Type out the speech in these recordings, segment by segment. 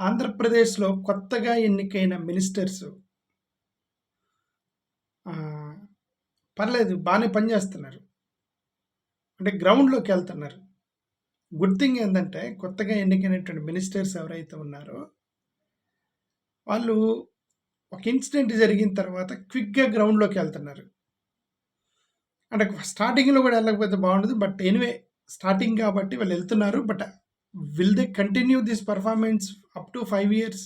ఆంధ్రప్రదేశ్‌లో కొత్తగా ఎన్నికైన మినిస్టర్స్ పర్లేదు బాగానే పనిచేస్తున్నారు. అంటే గ్రౌండ్లోకి వెళ్తున్నారు గుడ్ థింగ్ ఏంటంటే కొత్తగా ఎన్నికైనటువంటి మినిస్టర్స్ ఎవరైతే ఉన్నారో వాళ్ళు ఒక ఇన్సిడెంట్ జరిగిన తర్వాత క్విక్‌గా గ్రౌండ్లోకి వెళ్తున్నారు అంటే స్టార్టింగ్‌లో కూడా వెళ్ళకపోతే బాగుండదు. బట్ ఎనీవే స్టార్టింగ్ కాబట్టి వాళ్ళు వెళ్తున్నారు but will they continue this performance up to five years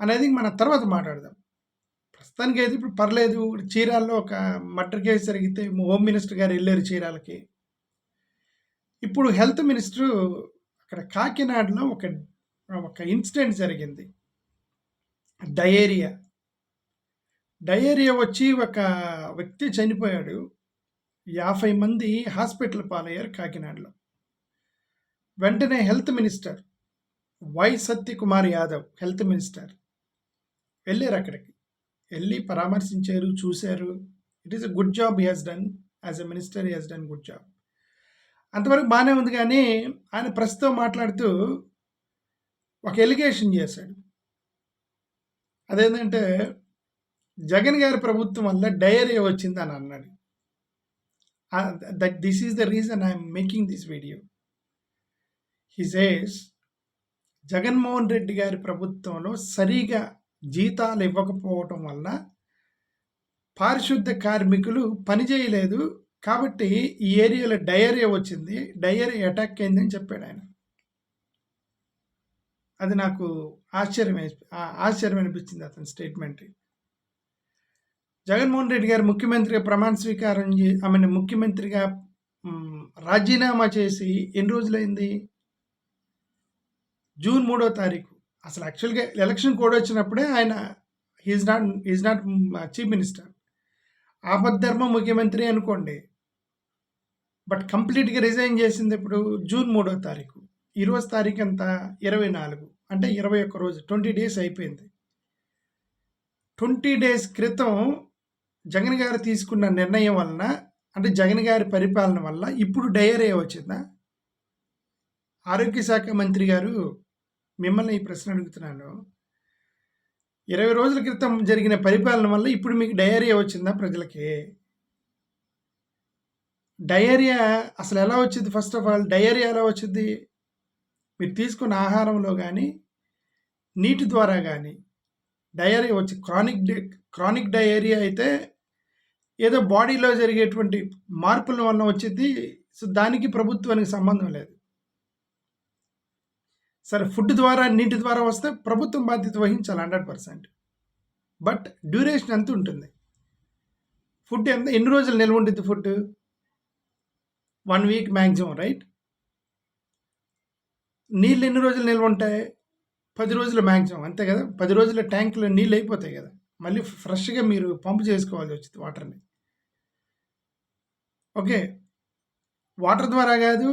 అనేది మన తర్వాత మాట్లాడదాం. ప్రస్తుతానికి అయితే ఇప్పుడు పర్లేదు. చీరాల్లో ఒక మర్డర్ కేస్ జరిగితే హోమ్ మినిస్టర్ గారు వెళ్ళారు చీరాలకి. ఇప్పుడు హెల్త్ మినిస్టర్ అక్కడ కాకినాడలో ఒక ఒక ఇన్సిడెంట్ జరిగింది. డయేరియా. డయేరియా వచ్చి ఒక వ్యక్తి చనిపోయాడు. 50 మంది హాస్పిటల్ పాలయ్యారు కాకినాడలో. వెంటనే health minister Y Satyakumar Yadav health minister వెళ్ళారు అక్కడికి. వెళ్ళి పరామర్శించారు, చూశారు it is a good job he has done. As a minister he has done good job. అంతవరకు బాగానే ఉంది కానీ ఆయన ప్రస్తుతం మాట్లాడుతూ ఒక ఎలిగేషన్ చేశాడు. అదేంటంటే, జగన్ గారి ప్రభుత్వం వల్ల డయేరియా అని అన్నాడు. That this is the reason I'm making this video. He says Jaganmohan Reddy గారి ప్రభుత్వంలో సరిగా జీతాలు ఇవ్వకపోవటం వల్ల పారిశుద్ధ కార్మికులు పనిచేయలేదు కాబట్టి ఈ ఏరియాలో డయేరియా వచ్చింది. డయేరియా అటాక్ అయిందని చెప్పాడు ఆయన అది నాకు ఆశ్చర్యం ఆశ్చర్యం అనిపించింది అతని స్టేట్మెంట్. జగన్మోహన్ రెడ్డి గారు ముఖ్యమంత్రిగా ప్రమాణ స్వీకారం జే ఐ మీన్ ముఖ్యమంత్రిగా రాజీనామా చేసి ఎన్ని రోజులైంది? జూన్ మూడో తారీఖు. అసలు యాక్చువల్‌గా ఎలక్షన్ కోడ్ వచ్చినప్పుడే ఆయన he is not he not chief minister. ఆపద్ధర్మ ముఖ్యమంత్రి అనుకోండి. బట్ కంప్లీట్‌గా రిజైన్ చేసింది ఇప్పుడు జూన్ మూడో తారీఖు. ఈరోజు తారీఖెంత? 24 అంటే 21 రోజు 20 డేస్ అయిపోయింది. 20 డేస్ క్రితం జగన్ గారు తీసుకున్న నిర్ణయం వలన అంటే జగన్ గారి పరిపాలన వల్ల ఇప్పుడు డయేరియా వచ్చిందా? ఆరోగ్య శాఖ మంత్రి గారు మిమ్మల్ని ఈ ప్రశ్న అడుగుతున్నాను. 20 రోజుల క్రితం జరిగిన పరిపాలన వల్ల ఇప్పుడు మీకు డయేరియా వచ్చిందా ప్రజలకి? డయేరియా ఎలా వచ్చింది ఫస్ట్ ఆఫ్ ఆల్ డయేరియా ఎలా వచ్చింది మీరు తీసుకున్న ఆహారంలో కానీ నీటి ద్వారా కానీ డయేరియా వచ్చి క్రానిక్ డే క్రానిక్ డయేరియా అయితే ఏదో బాడీలో జరిగేటువంటి మార్పుల వల్ల వచ్చింది సో, దానికి ప్రభుత్వానికి సంబంధం లేదు. సరే ఫుడ్ ద్వారా, నీటి ద్వారా వస్తే ప్రభుత్వం బాధ్యత వహించాలి 100%. బట్ డ్యూరేషన్ ఎంతుంటుంది? ఫుడ్ ఎంత ఎన్ని రోజులు నిల్వ ఉండిద్ది food one week maximum right? నీళ్ళు ఎన్ని రోజులు నిల్వ ఉంటాయి? పది రోజులు మ్యాక్సిమం అంతే కదా! పది రోజుల ట్యాంకులో నీళ్ళు అయిపోతాయి కదా! మళ్ళీ ఫ్రెష్‌గా మీరు పంపు చేసుకోవాల్సి వచ్చింది వాటర్‌ని. ఓకే. వాటర్ ద్వారా కాదు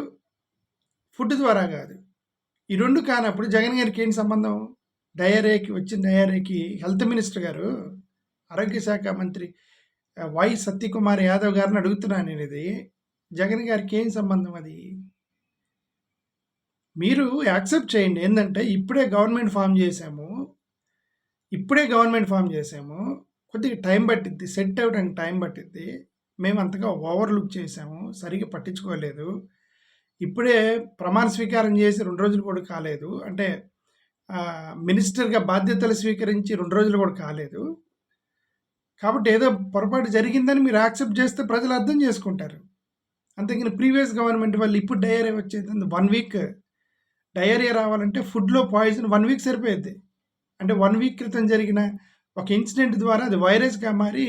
ఫుడ్ ద్వారా కాదు ఈ రెండు కానప్పుడు జగన్ గారికి ఏంటి సంబంధం? డయరేకి వచ్చిన డయరేకి హెల్త్ మినిస్టర్ గారు, ఆరోగ్య శాఖ మంత్రి వై సత్యకుమార్ యాదవ్ గారిని అడుగుతున్నాను నేను ఇది జగన్ గారికి ఏం సంబంధం అది? మీరు యాక్సెప్ట్ చేయండి. ఏంటంటే ఇప్పుడే గవర్నమెంట్ ఫామ్ చేశాము. ఇప్పుడే గవర్నమెంట్ ఫామ్ చేసాము కొద్దిగా టైం పట్టిద్ది. సెట్ అవ్వడానికి టైం పట్టిద్ది. మేము అంతగా ఓవర్లుక్ చేసాము సరిగ్గా పట్టించుకోలేదు. ఇప్పుడే ప్రమాణ స్వీకారం చేసి రెండు రోజులు కూడా కాలేదు. అంటే మినిస్టర్‌గా బాధ్యతలు స్వీకరించి రెండు రోజులు కూడా కాలేదు. కాబట్టి ఏదో పొరపాటు జరిగిందని మీరు యాక్సెప్ట్ చేస్తే ప్రజలు అర్థం చేసుకుంటారు. అంతేగాని ప్రీవియస్ గవర్నమెంట్ వాళ్ళు ఇప్పుడు డయేరియా వచ్చేది వన్ వీక్ డయేరియా రావాలంటే ఫుడ్‌లో పాయిజన్ వన్ వీక్ సరిపోయేది అంటే వన్ వీక్ క్రితం జరిగిన ఒక ఇన్సిడెంట్ ద్వారా అది వైరస్‌గా మారి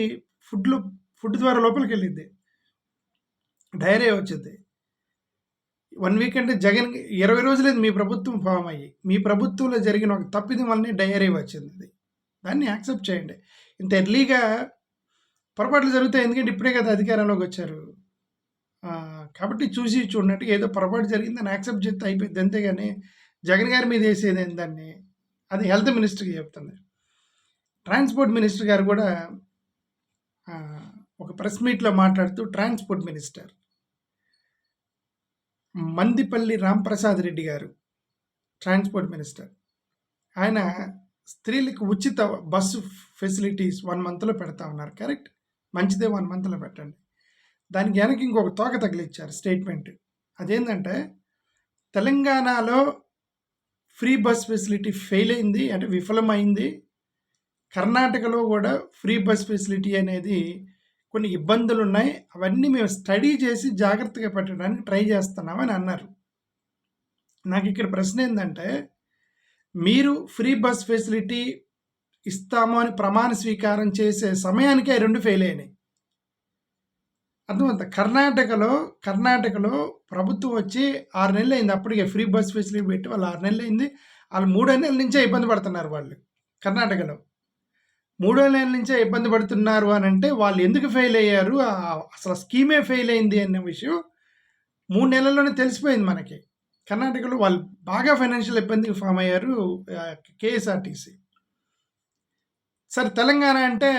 ఫుడ్‌లో ఫుడ్ ద్వారా లోపలికి వెళ్ళింది డయేరియా వచ్చిద్ది. వన్ వీక్ అంటే జగన్ 20 రోజులైంది మీ ప్రభుత్వం ఫామ్ అయ్యి. మీ ప్రభుత్వంలో జరిగిన ఒక తప్పిదం వల్లనే డైయరీ వచ్చింది అది దాన్ని యాక్సెప్ట్ చేయండి. ఇంత ఎర్లీగా పొరపాట్లు జరుగుతాయి. ఎందుకంటే ఇప్పుడే కదా అధికారంలోకి వచ్చారు కాబట్టి చూసి చూడనట్టుగా ఏదో పొరపాటు జరిగిందని యాక్సెప్ట్ చేస్తే అయిపోయింది అంతేగాని జగన్ గారి మీద వేసేది దాన్ని? అది హెల్త్ మినిస్టర్‌కి చెప్తుంది. ట్రాన్స్‌పోర్ట్ మినిస్టర్ గారు కూడా ఒక ప్రెస్ మీట్‌లో మాట్లాడుతూ ట్రాన్స్‌పోర్ట్ మినిస్టర్ మందిపల్లి రాంప్రసాద్ రెడ్డి గారు ట్రాన్స్‌పోర్ట్ మినిస్టర్. ఆయన స్త్రీలకు ఉచిత బస్సు ఫెసిలిటీస్ వన్ మంత్లో పెడతా ఉన్నారు. కరెక్ట్? మంచిదే వన్ మంత్లో పెట్టండి. దానికి వెనక ఇంకొక తోక తగిలిచ్చారు స్టేట్మెంట్. అదేంటంటే తెలంగాణలో ఫ్రీ బస్ ఫెసిలిటీ ఫెయిల్ అయింది అంటే విఫలమైంది. కర్ణాటకలో కూడా ఫ్రీ బస్ ఫెసిలిటీ అనేది కొన్ని ఇబ్బందులు ఉన్నాయి అవన్నీ మేము స్టడీ చేసి జాగ్రత్తగా పెట్టడానికి ట్రై చేస్తున్నామని అన్నారు. నాకు ఇక్కడ ప్రశ్న ఏంటంటే మీరు ఫ్రీ బస్ ఫెసిలిటీ ఇస్తాము అని ప్రమాణ స్వీకారం చేసే సమయానికి ఆ రెండు ఫెయిల్ అయినాయి. అర్థమంత కర్ణాటకలో కర్ణాటకలో ప్రభుత్వం వచ్చి ఆరు నెలలు అయింది. అప్పటికే ఫ్రీ బస్ ఫెసిలిటీ పెట్టి వాళ్ళు ఆరు నెలలు అయింది. వాళ్ళు మూడో నెలల నుంచే ఇబ్బంది పడుతున్నారు వాళ్ళు కర్ణాటకలో. మూడో నెలల నుంచే ఇబ్బంది పడుతున్నారు అని అంటే వాళ్ళు ఎందుకు ఫెయిల్ అయ్యారు? అసలు స్కీమే ఫెయిల్ అయింది అనే విషయం మూడు నెలల్లోనే తెలిసిపోయింది మనకి. కర్ణాటకలో వాళ్ళు బాగా ఫైనాన్షియల్ ఇబ్బందికి ఫామ్ అయ్యారు కేఎస్ఆర్టీసీ సరే తెలంగాణ అంటే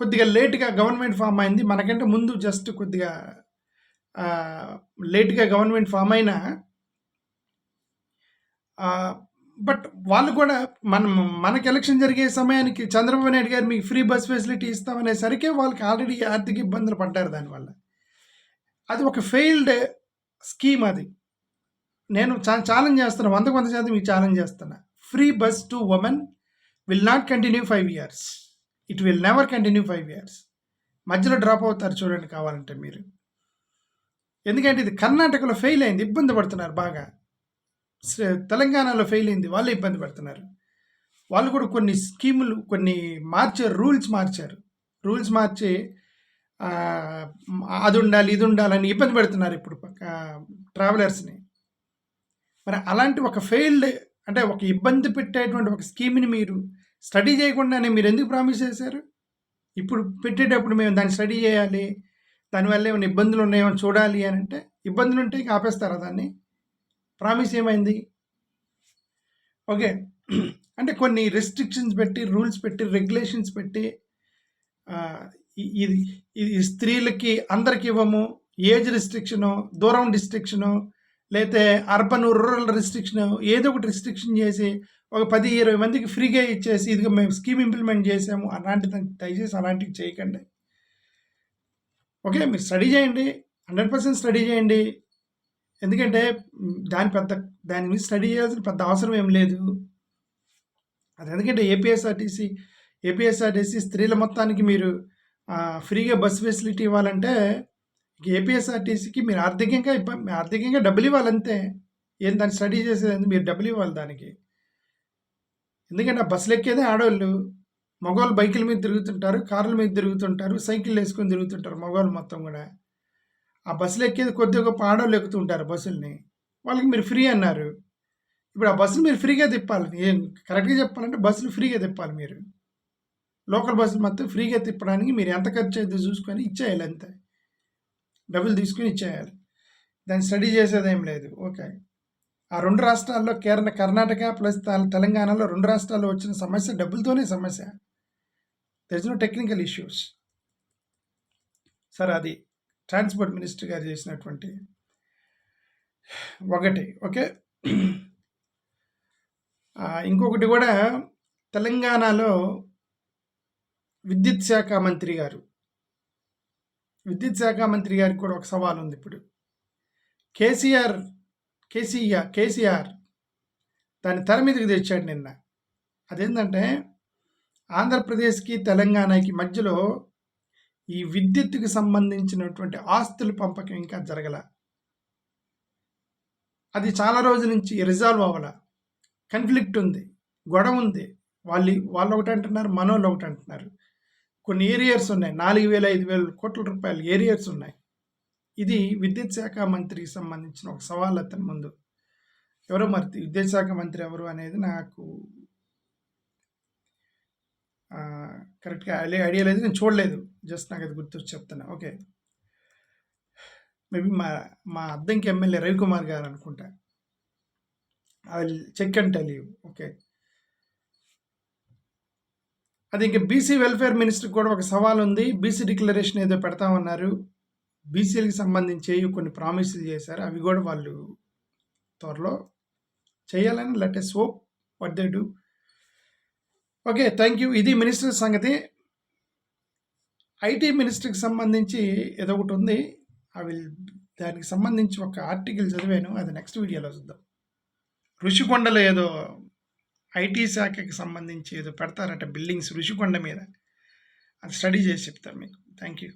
కొద్దిగా లేట్గా గవర్నమెంట్ ఫామ్ అయింది. మనకంటే ముందు జస్ట్ కొద్దిగా లేట్గా గవర్నమెంట్ ఫామ్ అయినా బట్ వాళ్ళు కూడా మనం మనకి ఎలక్షన్ జరిగే సమయానికి చంద్రబాబు నాయుడు గారు మీకు ఫ్రీ బస్ ఫెసిలిటీ ఇస్తామనేసరికి వాళ్ళకి ఆల్రెడీ ఆర్థిక ఇబ్బందులు పడ్డారు దానివల్ల. అది ఒక ఫెయిల్డ్ స్కీమ్ అది. నేను చా ఛాలెంజ్ చేస్తున్నా వందకు వంద శాతం మీకు ఛాలెంజ్ చేస్తున్నా. Free bus to women will not continue five years. It will never continue five years. మధ్యలో డ్రాప్ అవుతారు చూడండి కావాలంటే మీరు. ఎందుకంటే ఇది కర్ణాటకలో ఫెయిల్ అయింది ఇబ్బంది పడుతున్నారు బాగా. తెలంగాణలో ఫెయిల్ అయింది. వాళ్ళు ఇబ్బంది పడుతున్నారు. వాళ్ళు కూడా కొన్ని స్కీములు కొన్ని మార్చారు రూల్స్ మార్చారు. రూల్స్ మార్చి అది ఉండాలి ఇది ఉండాలని ఇబ్బంది పెడుతున్నారు ఇప్పుడు ట్రావెలర్స్ని మరి అలాంటి ఒక ఫెయిల్డ్ అంటే ఒక ఇబ్బంది పెట్టేటువంటి ఒక స్కీమ్ని మీరు స్టడీ చేయకుండానే మీరు ఎందుకు ప్రామిస్ చేశారు? ఇప్పుడు పెట్టేటప్పుడు మేము దాన్ని స్టడీ చేయాలి దానివల్ల ఏమైనా ఇబ్బందులు ఉన్నాయో చూడాలి అని అంటే ఇబ్బందులు ఉంటే ఆపేస్తారా దాన్ని? ప్రామిస్ ఏమైంది? ఓకే. అంటే కొన్ని రెస్ట్రిక్షన్స్ పెట్టి రూల్స్ పెట్టి రెగ్యులేషన్స్ పెట్టి ఇది ఇది స్త్రీలకి అందరికి ఇవ్వము. ఏజ్ రిస్ట్రిక్షను దూరం రిస్ట్రిక్షను లేతే అర్బన్ రూరల్ రిస్ట్రిక్షన్ ఏదో ఒకటి రిస్ట్రిక్షన్ చేసి ఒక పది ఇరవై మందికి ఫ్రీగా ఇచ్చేసి ఇదిగా మేము స్కీమ్ ఇంప్లిమెంట్ చేసాము అలాంటిది దయచేసి అలాంటివి చేయకండి. ఓకే మీరు స్టడీ చేయండి. హండ్రెడ్ పర్సెంట్ స్టడీ చేయండి. ఎందుకంటే దాని పెద్ద దాని మీద స్టడీ చేయాల్సిన పెద్ద అవసరం ఏం లేదు. అది ఎందుకంటే ఏపీఎస్ఆర్టీసీ ఏపీఎస్ఆర్టీసీ స్త్రీల మొత్తానికి మీరు ఫ్రీగా బస్ ఫెసిలిటీ ఇవ్వాలంటే ఏపీఎస్ఆర్టీసీకి మీరు ఆర్థికంగా ఇబ్బంది ఆర్థికంగా డబ్బులు ఇవ్వాలంతే. ఏం దాన్ని స్టడీ చేసేది మీరు డబ్బులు ఇవ్వాలి దానికి. ఎందుకంటే ఆ బస్సులు ఎక్కేదే ఆడవాళ్ళు మగవాళ్ళు బైకుల మీద తిరుగుతుంటారు కార్ల మీద తిరుగుతుంటారు సైకిల్ వేసుకొని తిరుగుతుంటారు మగవాళ్ళు మొత్తం కూడా. ఆ బస్సులు ఎక్కేది కొద్దిగా గొప్ప ఆడవాళ్ళు ఎక్కుతుంటారు బస్సుల్ని. వాళ్ళకి మీరు ఫ్రీ అన్నారు. ఇప్పుడు ఆ బస్సులు మీరు ఫ్రీగా తిప్పాలి. ఏం కరెక్ట్గా చెప్పాలంటే బస్సులు ఫ్రీగా తిప్పాలి మీరు. లోకల్ బస్సులు మొత్తం ఫ్రీగా తిప్పడానికి మీరు ఎంత ఖర్చు అయితే చూసుకొని ఇచ్చేయాలి అంతే. డబ్బులు తీసుకుని ఇచ్చేయాలి. దాన్ని స్టడీ చేసేదేం లేదు. ఓకే. ఆ రెండు రాష్ట్రాల్లో కేరళ కర్ణాటక ప్లస్ తెలంగాణలో రెండు రాష్ట్రాల్లో వచ్చిన సమస్య డబ్బులతోనే సమస్య. There no technical issues sir అది ట్రాన్స్పోర్ట్ మినిస్టర్ గారు చేసినటువంటి ఒకటి ఓకే? ఇంకొకటి కూడా తెలంగాణలో విద్యుత్ శాఖ మంత్రి గారు. విద్యుత్ శాఖ మంత్రి గారికి కూడా ఒక సవాల్ ఉంది ఇప్పుడు. కేసీఆర్ కేసీఆర్ కేసీఆర్ దాన్ని తెర మీదకి తెచ్చాడు నిన్న. అదేంటంటే ఆంధ్రప్రదేశ్కి తెలంగాణకి మధ్యలో ఈ విద్యుత్తుకు సంబంధించినటువంటి ఆస్తుల పంపకం ఇంకా జరగల. అది చాలా రోజుల నుంచి రిజాల్వ్ అవ్వాల. కన్ఫ్లిక్ట్ ఉంది. గొడవ ఉంది. వాళ్ళు వాళ్ళు ఒకటి అంటున్నారు మనోళ్ళు ఒకటి అంటున్నారు. కొన్ని ఏరియర్స్ ఉన్నాయి. నాలుగు వేల ఐదు వేల కోట్ల రూపాయలు ఏరియర్స్ ఉన్నాయి. ఇది విద్యుత్ శాఖ మంత్రికి సంబంధించిన ఒక సవాల్ అతని ముందు. ఎవరో మరి విద్యుత్ శాఖ మంత్రి ఎవరు అనేది నాకు కరెక్ట్గా ఐడియా లేదు. నేను చూడలేదు. జస్ట్ నాకు అది గుర్తు చెప్తున్నా. ఓకే. మేబీ మా మా అద్దంకి ఎమ్మెల్యే రవికుమార్ గారు అనుకుంటా. I check and tell you. Okay. అది ఇంకా బీసీ వెల్ఫేర్ మినిస్టర్ కూడా ఒక సవాల్ ఉంది. బీసీ డిక్లరేషన్ ఏదో పెడతామన్నారు బీసీలకు సంబంధించి కొన్ని ప్రామిసులు చేశారు. అవి కూడా వాళ్ళు త్వరలో చేయాలని let's hope what they do okay. Thank you. ఇది మినిస్టర్ సంగతి. ఐటీ మినిస్ట్రీకి సంబంధించి ఏదో ఒకటుంది. ఐ విల్ దానికి సంబంధించి ఒక ఆర్టికల్ చదివాను. అది నెక్స్ట్ వీడియోలో చూద్దాం. ఋషికొండలో ఏదో ఐటీ శాఖకి సంబంధించి ఏదో పెడతారట బిల్డింగ్స్ ఋషికొండ మీద. అది స్టడీ చేసి చెప్తాను మీకు. Thank you.